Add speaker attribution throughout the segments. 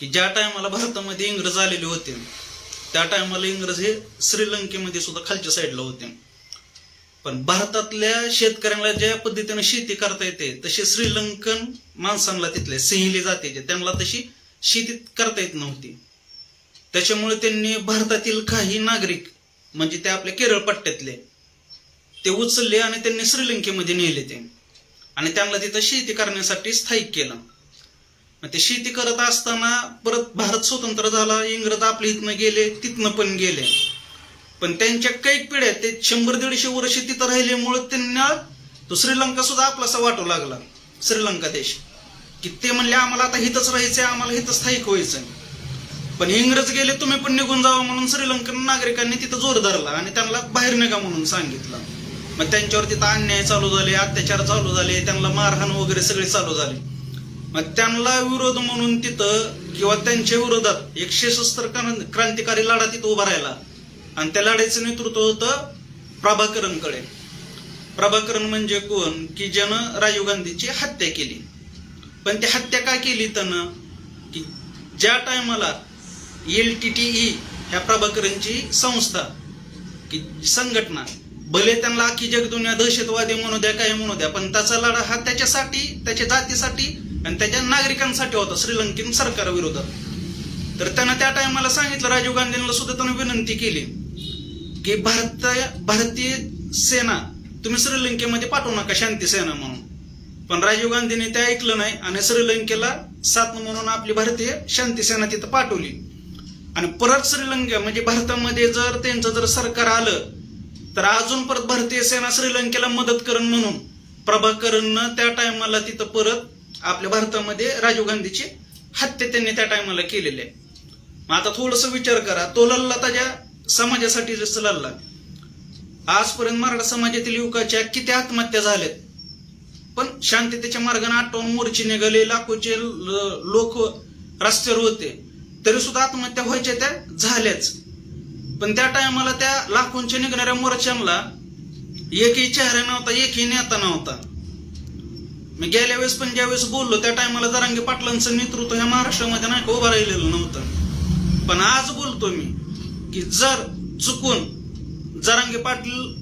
Speaker 1: की ज्या टायमाला भारतामध्ये इंग्रज आलेले होते त्या टायमाला इंग्रज हे श्रीलंकेमध्ये सुद्धा खालच्या साईडला होते. पण भारतातल्या शेतकऱ्यांना ज्या पद्धतीने शेती करता येते तशी श्रीलंकन माणसांना तिथले सिंहली जातीचे त्यांना तशी शेती करता येत नव्हती. त्याच्यामुळे त्यांनी भारतातील काही नागरिक म्हणजे ते आपल्या केरळ पट्ट्यातले ते उचलले आणि त्यांनी श्रीलंकेमध्ये नेले ते. आणि त्यांना तिथं शेती करण्यासाठी स्थायिक केलं. ते शेती करत असताना परत भारत स्वतंत्र झाला इंग्रज आपल्या इथनं गेले तिथनं पण गेले. पण त्यांच्या काही पिढ्या ते शंभर दीडशे वर्ष तिथं राहिल्यामुळे त्यांना तो श्रीलंका सुद्धा आपलासा वाटू लागला. श्रीलंका देश. की ते म्हणले आम्हाला आता हिथंच राहायचंय आम्हाला हिथं स्थायिक व्हायचंय. पण इंग्रज गेले तुम्ही पण निघून जावा म्हणून श्रीलंकन नागरिकांनी तिथं जोर धरला आणि त्यांना बाहेर निघा म्हणून सांगितलं. मग त्यांच्यावर तिथं अन्याय चालू झाले अत्याचार चालू झाले त्यांना मारहाण वगैरे सगळे चालू झाले. मग त्यांना विरोध म्हणून तिथं किंवा त्यांच्या विरोधात एकशे सत्तर क्रांतिकारी लढा तिथं उभा राहिला. आणि त्या लढाईचं नेतृत्व होतं प्रभाकरणकडे प्रभाकरण म्हणजे कोण? की ज्यानं राजीव गांधीची हत्या केली. पण ती हत्या का केली त्यानं? की ज्या टायमाला एल टी टी ई ह्या प्रभाकरणची संस्था की संघटना भले त्यांना अख्खी जगदुनिया दहशतवादी म्हणू द्या काय म्हणू द्या पण त्याचा लढा हा त्याच्यासाठी त्याच्या जातीसाठी आणि त्याच्या नागरिकांसाठी होता श्रीलंकेन सरकारविरोधात तर त्यानं त्या टायमाला सांगितलं राजीव गांधींना सुद्धा त्यांना विनंती केली की भारत भारतीय सेना तुम्ही श्रीलंकेमध्ये पाठवू नका शांती सेना म्हणून. पण राजीव गांधींनी ते ऐकलं नाही आणि श्रीलंकेला साथ म्हणून आपली भारतीय शांती सेना तिथं पाठवली. आणि परत श्रीलंका म्हणजे भारतामध्ये जर त्यांचं जर सरकार आलं तर अजून परत भारतीय सेना श्रीलंकेला मदत करण म्हणून प्रभाकरणनं त्या टायमाला तिथं परत आपल्या भारतामध्ये राजीव गांधीची हत्या त्यांनी त्या टायमाला केलेली आहे. मग आता थोडस विचार करा तो लल्ला त्याच्या समाजासाठी जसं लल्ला आजपर्यंत मराठा समाजातील युवकाच्या किती आत्महत्या झाल्यात? पण शांततेच्या मार्गाने आठवण मोर्चे निघाले लाखोचे लोक रस्त्यावर होते. तरी सुद्धा आत्महत्या व्हायच्या त्या झाल्याच. पण त्या टायमाला त्या लाखोंच्या निघणाऱ्या मोर्चांना एकही चेहरा नव्हता एकही नेता नव्हता. मी गेल्या वेळेस पण ज्यावेळेस बोललो त्या टायमाला जरांगे पाटलांचं नेतृत्व ह्या महाराष्ट्रामध्ये नाही का उभं राहिलेलं नव्हतं. पण आज बोलतो मी की जर चुकून जरांगे पाटील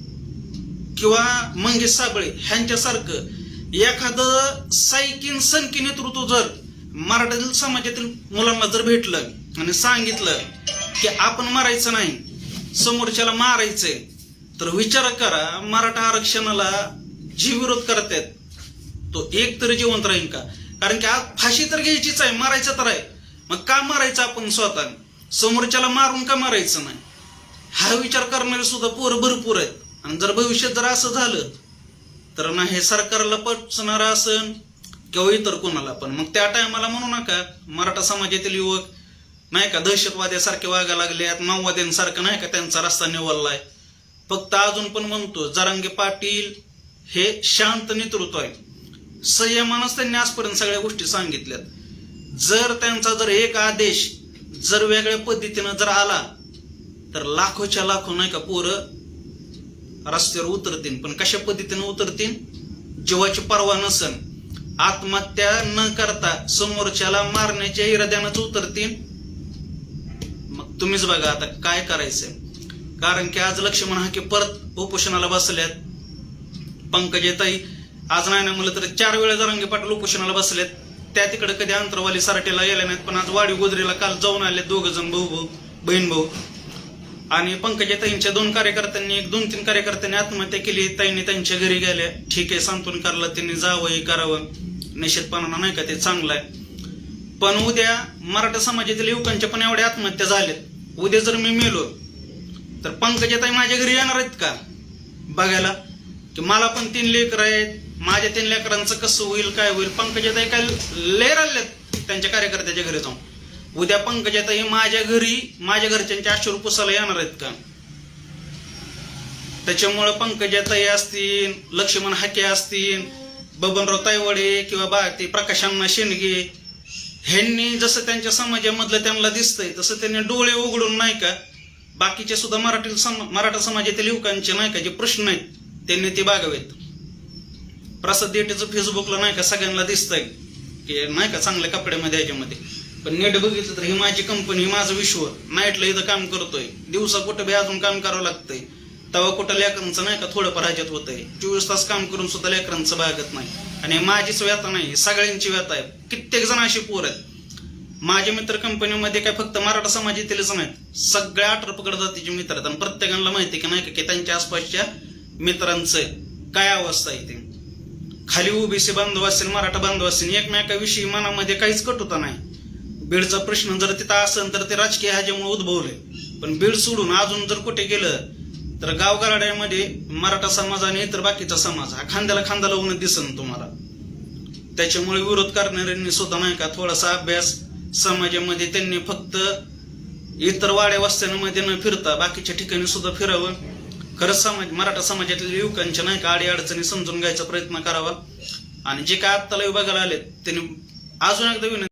Speaker 1: किंवा मंगेश साबळे ह्यांच्यासारखं एखादं सायकिन सनकी नेतृत्व जर मराठा समाजातील मुलांना जर भेटलं आणि सांगितलं की आपण मारायचं नाही समोरच्याला मारायचंय तर विचार करा मराठा आरक्षणाला जी विरोध करतात तो एक तरी जिवंत राहील का? कारण की आज फाशी तर घ्यायचीच आहे मारायचं तर आहे. मग का मारायचं आपण स्वतः समोरच्याला मारून का मारायचं नाही? हा विचार करणारे सुद्धा पोरं भरपूर आहेत. आणि जर भविष्यात जर असं झालं तर ना हे सरकारला पचणार असन किंवा इतर कोणाला पण. मग त्या टायमाला म्हणू नका मराठा समाजातील युवक नाही का दहशतवाद्यासारखे वागा लागले आहेत माओवाद्यांसारखं नाही का त्यांचा रस्ता निवडलाय. फक्त अजून पण म्हणतो जरांगे पाटील हे शांत नेतृत्व आहे संयमानच त्यांनी आजपर्यंत सगळ्या गोष्टी सांगितल्यात. जर त्यांचा जर एक आदेश जर वेगळ्या पद्धतीनं जर आला तर लाखोच्या लाखो नाही का पोरं रस्त्यावर उतरतील. पण कशा पद्धतीनं उतरतील? जीवाची पर्वा नसन. आत्महत्या न करता समोरच्याला मारण्याच्या इराद्यानंच उतरतील. मग तुम्हीच बघा आता काय करायचंय. कारण की आज लक्ष्मण हाके परत उपोषणाला बसल्यात. पंकजेताई आज नाही ना म्हणलं तर चार वेळा जरांगे पाटील उपोषणाला बसलेत. त्या तिकडे कधी अंतरवाली सराटीला गेल्या नाहीत पण आज वाडी गोदरीला काल जाऊन आले दोघं जण भाऊ भाऊ बहीण भाऊ. आणि पंकजाताईंच्या दोन कार्यकर्त्यांनी एक दोन तीन कार्यकर्त्यांनी आत्महत्या केली ताईंनी त्यांच्या घरी गेल्या. ठीक आहे सांत्वन करायला त्यांनी जावं हे करावं. निश्चितपणानं नाही का ते चांगलं आहे. पण उद्या मराठा समाजातील युवकांच्या पण एवढ्या आत्महत्या झाल्यात उद्या जर मी मेलो तर पंकजाताई माझ्या घरी येणार आहेत का? बघायला. की मला पण तीन लेकर आहेत माझ्या तीन लेकरांचं कसं होईल काय होईल पंकजाताई काय लेर आलेत त्यांच्या कार्यकर्त्याच्या घरी जाऊन. उद्या पंकजाताई माझ्या घरी माझ्या घरच्यांच्या आश्चर्य पुसायला येणार आहेत का? त्याच्यामुळं पंकजाताई असतील लक्ष्मण हाके असतील बबनराव तायवडे किंवा बा ते प्रकाशांना शेंडगे ह्यांनी जसं त्यांच्या समाजामधलं त्यांना दिसतंय तसं त्यांनी डोळे उघडून नाही का बाकीचे सुद्धा मराठी सम मराठा समाजातील युवकांचे नाही का जे प्रश्न आहेत त्यांनी ते बागावेत. प्रसाद देटेचं फेसबुकला नाही का सगळ्यांना दिसतंय की नाही का चांगल्या कपड्यामध्ये याच्यामध्ये. पण नेट बघितलं तर ही माझी कंपनी ही माझं विश्व. नाईटला इथं काम करतोय. दिवसा कुठं बी अजून काम करावं लागतंय. तेव्हा कुठं लेकरांचं नाही का थोडं ह्याच्यात आहे चोवीस तास काम करून सुद्धा लेकरांचं भागत नाही. आणि माझीच व्यथा नाही सगळ्यांची व्यथा आहे. कित्येक जण अशी पोर आहेत. माझ्या मित्र कंपनीमध्ये काय फक्त मराठा समाजातीलच नाहीत. सगळ्या अठरा पकड जातीचे मित्र आहेत. आणि प्रत्येकाला माहिती आहे की नाही का की त्यांच्या आसपासच्या मित्रांचं काय अवस्था आहे ते. खाली ओबीसी बांधव असेल मराठा बांधव असेल एकमेकाविषयी मनामध्ये काहीच कट होता नाही. बीडचा प्रश्न जर तिथं असेल तर ते राजकीय ह्याच्यामुळे उद्भवले पण बीड सोडून अजून जर कुठे गेलं तर गावगाड्यामध्ये मराठा समाज आणि इतर बाकीचा समाज हा खांद्याला खांदा लावून दिसन तुम्हाला. त्याच्यामुळे विरोध करणाऱ्यांनी सुद्धा नाही का थोडासा अभ्यास समाजामध्ये त्यांनी फक्त इतर वाड्या वस्त्यांमध्ये न फिरता बाकीच्या ठिकाणी सुद्धा फिरावं. खरंच समाज मराठा समाजातील युवकांच्या नाही का अडचणी समजून घ्यायचा प्रयत्न करावा. आणि जे काय आत्ताला विभागाला आलेत त्यांनी अजून एकदा विनंती